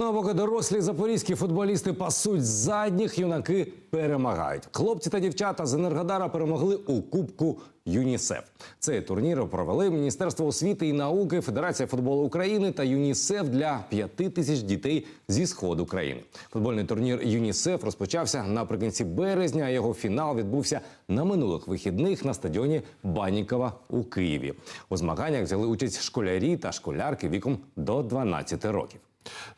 Ну а поки дорослі запорізькі футболісти пасуть задніх, юнаки перемагають. Хлопці та дівчата з Енергодара перемогли у Кубку ЮНІСЕФ. Цей турнір провели Міністерство освіти і науки, Федерація футболу України та ЮНІСЕФ для п'яти тисяч дітей зі сходу країни. Футбольний турнір ЮНІСЕФ розпочався наприкінці березня. а Його фінал відбувся на минулих вихідних на стадіоні Банікова у Києві. У змаганнях взяли участь школярі та школярки віком до 12 років.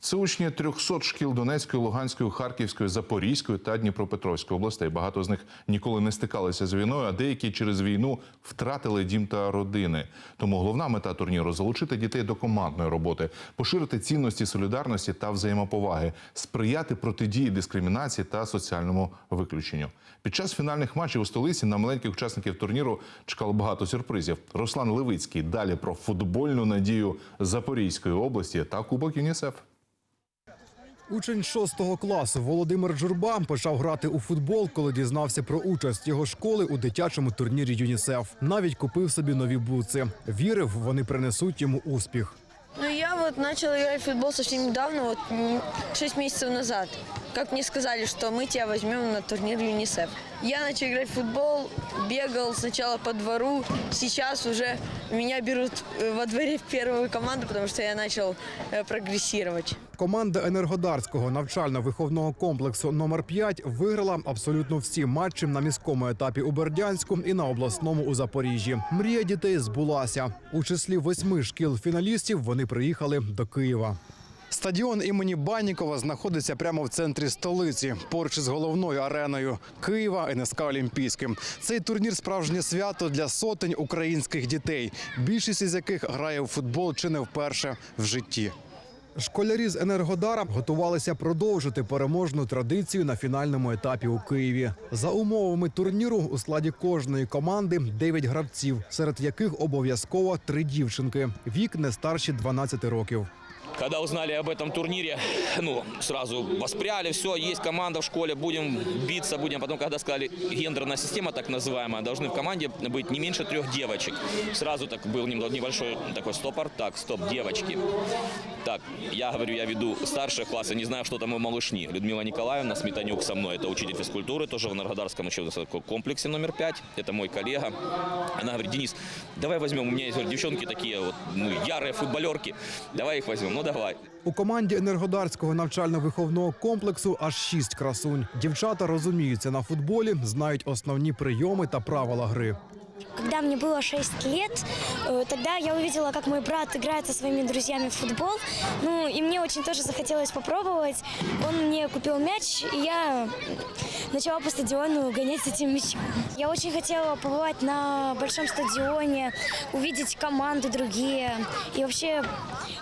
Це учні 300 шкіл Донецької, Луганської, Харківської, Запорізької та Дніпропетровської областей. Багато з них ніколи не стикалися з війною, а деякі через війну втратили дім та родини. Тому головна мета турніру залучити дітей до командної роботи, поширити цінності солідарності та взаємоповаги, сприяти протидії дискримінації та соціальному виключенню. Під час фінальних матчів у столиці на маленьких учасників турніру чекало багато сюрпризів. Руслан Левицький далі про футбольну надію Запорізької області та Кубок ЮНІСЕФ. Учень шостого класу Володимир Журба почав грати у футбол, коли дізнався про участь його школи у дитячому турнірі ЮНІСЕФ. Навіть купив собі нові буци. Вірив, вони принесуть йому успіх. Ну, я вот начал играть в футбол совсем недавно, вот шість 6 месяцев назад. Как мне сказали, что мы тебя возьмем на турнир ЮНИСЕФ. Я начал играть в футбол, бегал сначала по двору. Сейчас уже меня берут э, во дворе в первую команду, потому что я начал э, прогрессировать. Команда Енергодарського навчально-виховного комплексу номер 5 виграла абсолютно всі матчі на міському етапі у Бердянську і на обласному у Запоріжжі. Мрія дітей збулася. У числі восьми шкіл фіналістів вони приїхали до Києва. Стадіон імені Баннікова знаходиться прямо в центрі столиці, поруч із головною ареною Києва НСК Олімпійським. Цей турнір справжнє свято для сотень українських дітей, більшість із яких грає у футбол чи не вперше в житті. Школярі з Енергодара готувалися продовжити переможну традицію на фінальному етапі у Києві. За умовами турніру у складі кожної команди 9 гравців, серед яких обов'язково три дівчинки. Вік не старші 12 років. Когда узнали об этом турнире, ну, сразу воспряли, все, есть команда в школе, будем биться, будем. Потом, когда сказали, гендерная система так называемая, должны в команде быть не меньше трех девочек. Сразу так был небольшой такой стопор. Так, стоп, девочки. Так, я говорю, я веду старшие классы, не знаю, что там у малышни. Людмила Николаевна Сметанюк со мной, это учитель физкультуры, тоже в Энергодарском еще в комплексе номер пять. Это мой коллега. Она говорит, Денис, давай возьмем, у меня есть говорит, девчонки такие вот, ну, ярые футболерки, давай их возьмем, ну давай. У команді Енергодарського навчально-виховного комплексу аж шість красунь. Дівчата розуміються на футболі, знають основні прийоми та правила гри. Когда мне было 6 лет, э, тогда я увидела, как мой брат играет со своими друзьями в футбол. Ну, и мне очень тоже захотелось попробовать. Он мне купил мяч, и я начала по стадиону гонять с этим мячом. Я очень хотела побывать на большом стадионе, увидеть команды другие и вообще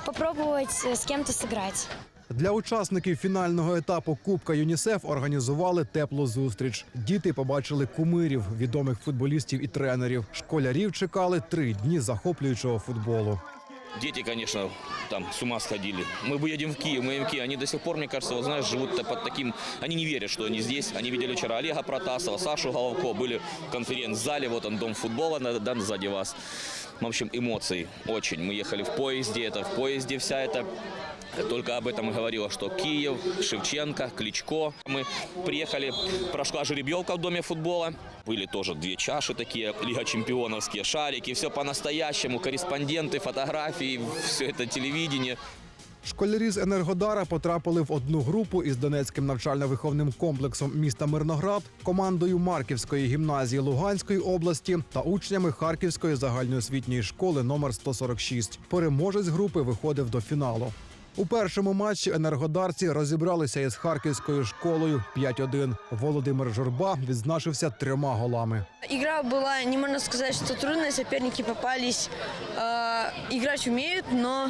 попробовать э, с кем-то сыграть. Для учасників фінального етапу Кубка ЮНІСЕФ організували теплу зустріч. Діти побачили кумирів, відомих футболістів і тренерів. Школярів чекали три дні захоплюючого футболу. Дети, конечно, там с ума сходили. Мы бы едем в Киев, мы едем в Киев. Они до сих пор, мне кажется, вот знаешь, живут под таким... Они не верят, что они здесь. Они видели вчера Олега Протасова, Сашу Головко, были в конференц-зале, вот он, дом футбола, на- да, сзади вас. В общем, эмоции очень. Мы ехали в поезде, это в поезде вся эта только об этом и говорила, что Киев, Шевченко, Кличко. Мы приехали, прошла жеребьевка в Доме футбола. Были тоже две чаши такие, Лига чемпионовские, шарики, все по-настоящему, корреспонденты, фотографии, все это телевидение. Школярі з Енергодара потрапили в одну групу із Донецьким навчально-виховним комплексом міста Мирноград, командою Марківської гімназії Луганської області та учнями Харківської загальноосвітньої школи номер 146. Переможець групи виходив до фіналу. У першому матчі енергодарці розібралися із харківською школою 5-1. Володимир Журба відзначився трьома голами. Игра была, не можно сказать, что трудная, соперники попались. Э, играть умеют, но,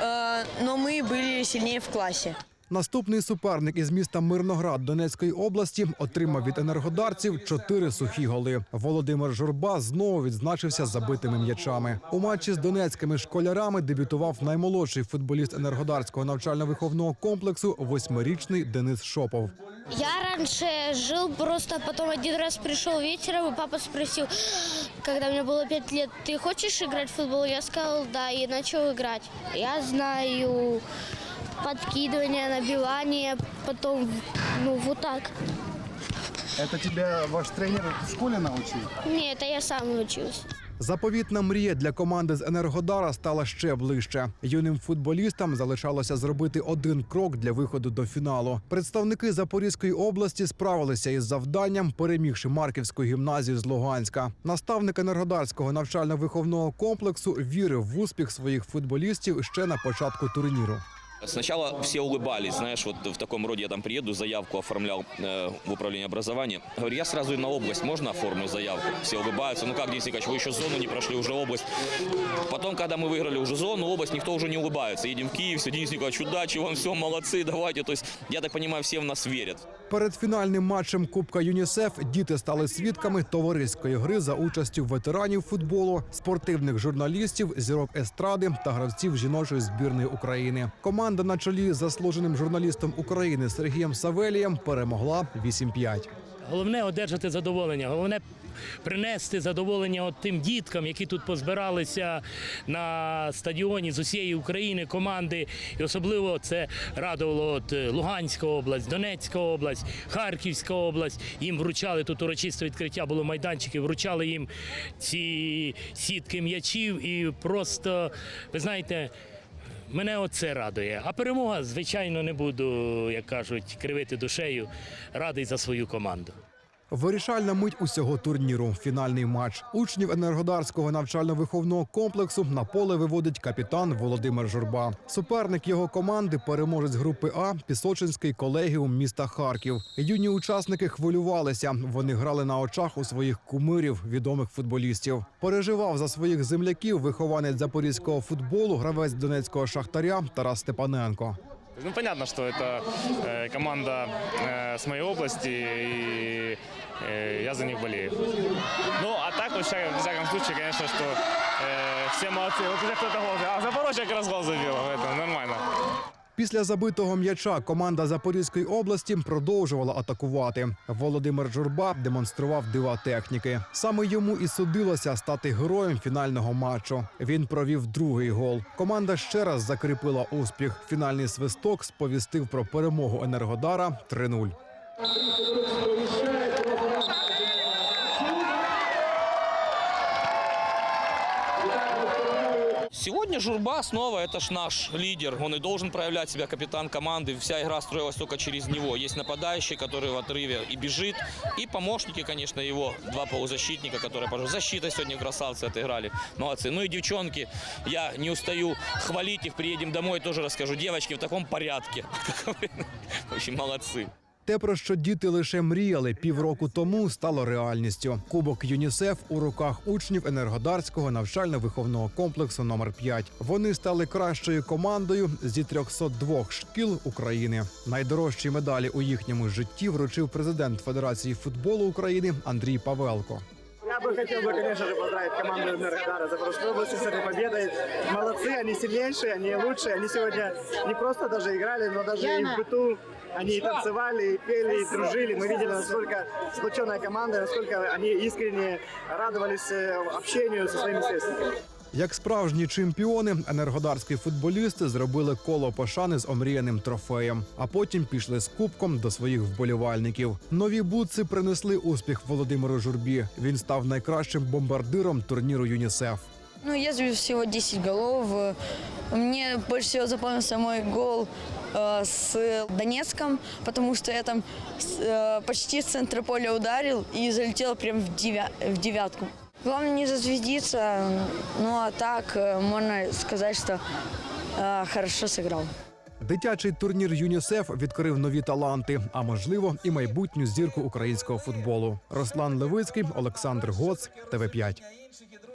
э, но мы были сильнее в классе. Наступний суперник із міста Мирноград Донецької області отримав від енергодарців чотири сухі голи. Володимир Журба знову відзначився забитими м'ячами. У матчі з донецькими школярами дебютував наймолодший футболіст енергодарського навчально-виховного комплексу восьмирічний Денис Шопов. Я раньше жил просто, потом один раз пришел вечером, и папа спросил, когда мне было пять лет, ты хочешь играть в футбол? Я сказал, да, и начал играть. Я знаю подкидывание, набивание, потом, ну, вот так. Это тебя ваш тренер в школе научил? Нет, это я сам научился. Заповітна мрія для команди з Енергодара стала ще ближче. Юним футболістам залишалося зробити один крок для виходу до фіналу. Представники Запорізької області справилися із завданням, перемігши Марківську гімназію з Луганська. Наставник енергодарського навчально-виховного комплексу вірив в успіх своїх футболістів ще на початку турніру. Сначала все улыбались, знаешь, вот в таком роде я там приеду, заявку оформлял э, в управление образования. Говорю, я сразу и на область, можно оформлю заявку? Все улыбаются, ну как, Денис Николаевич, вы еще зону не прошли, уже область. Потом, когда мы выиграли уже зону, область, никто уже не улыбается. Едем в Киев, все, Денис Николаевич, удачи вам, все, молодцы, давайте. То есть, я так понимаю, все в нас верят. Перед фінальним матчем Кубка ЮНІСЕФ діти стали свідками товариської гри за участю ветеранів футболу, спортивних журналістів, зірок естради та гравців жіночої збірної України. Команда на чолі з заслуженим журналістом України Сергієм Савелієм перемогла 8-5. Головне одержати задоволення, головне принести задоволення от тим діткам, які тут позбиралися на стадіоні з усієї України команди. І особливо це радувало от е, Луганська область, Донецька область, Харківська область. Їм вручали тут урочисте відкриття було майданчиків, вручали їм ці сітки м'ячів і просто, ви знаєте. Мене оце радує. А перемога, звичайно, не буду, як кажуть, кривити душею. Радий за свою команду. Вирішальна мить усього турніру. Фінальний матч. Учнів енергодарського навчально-виховного комплексу на поле виводить капітан Володимир Журба. Суперник його команди переможець групи А Пісочинський колегіум міста Харків. Юні учасники хвилювалися. Вони грали на очах у своїх кумирів, відомих футболістів. Переживав за своїх земляків вихованець запорізького футболу, гравець донецького шахтаря Тарас Степаненко. Ну, понятно, что это э, команда э, с моей области, и э, я за них болею. Ну, а так, во всяком, в всяком случае, конечно, что э, все молодцы. Вот уже кто-то гол забил. А Запорожье как раз гол забил, это нормально. Після забитого м'яча команда Запорізької області продовжувала атакувати. Володимир Журба демонстрував дива техніки. Саме йому і судилося стати героєм фінального матчу. Він провів другий гол. Команда ще раз закріпила успіх. Фінальний свисток сповістив про перемогу Енергодара 3-0. Сегодня Журба снова, это ж наш лидер. Он и должен проявлять себя капитан команды. Вся игра строилась только через него. Есть нападающий, который в отрыве и бежит. И помощники, конечно, его. Два полузащитника, которые, пожалуйста, защита сегодня красавцы отыграли. Молодцы. Ну и девчонки, я не устаю хвалить их. Приедем домой, тоже расскажу. Девочки в таком порядке. В общем, молодцы. Те, про що діти лише мріяли півроку тому, стало реальністю. Кубок ЮНІСЕФ у руках учнів енергодарського навчально-виховного комплексу номер 5 Вони стали кращою командою зі 302 шкіл України. Найдорожчі медалі у їхньому житті вручив президент Федерації футболу України Андрій Павелко. Бы хотел бы, конечно же, поздравить команду Энергодара за прошлой области с этой победой. Молодцы, они сильнейшие, они лучшие. Они сегодня не просто даже играли, но даже и в быту они и танцевали, и пели, и дружили. Мы видели, насколько сплоченная команда, насколько они искренне радовались э, общению со своими сверстниками. Як справжні чемпіони, енергодарські футболісти зробили коло пошани з омріяним трофеєм, а потім пішли з кубком до своїх вболівальників. Нові бутси принесли успіх Володимиру Журбі. Він став найкращим бомбардиром турніру ЮНІСЕФ. Ну, я забил всего 10 голов. Э, Мне больше всего запомнился мой гол э, с Донецком, потому что я там с- э, почти с центра поля ударил и залетел прям в, девя- в девятку. Главное не зазвездиться, ну а так э, можно сказать, что э, хорошо сыграл. Дитячий турнір ЮНІСЕФ відкрив нові таланти, а можливо, і майбутню зірку українського футболу. Руслан Левицький, Олександр Гоц, ТВ 5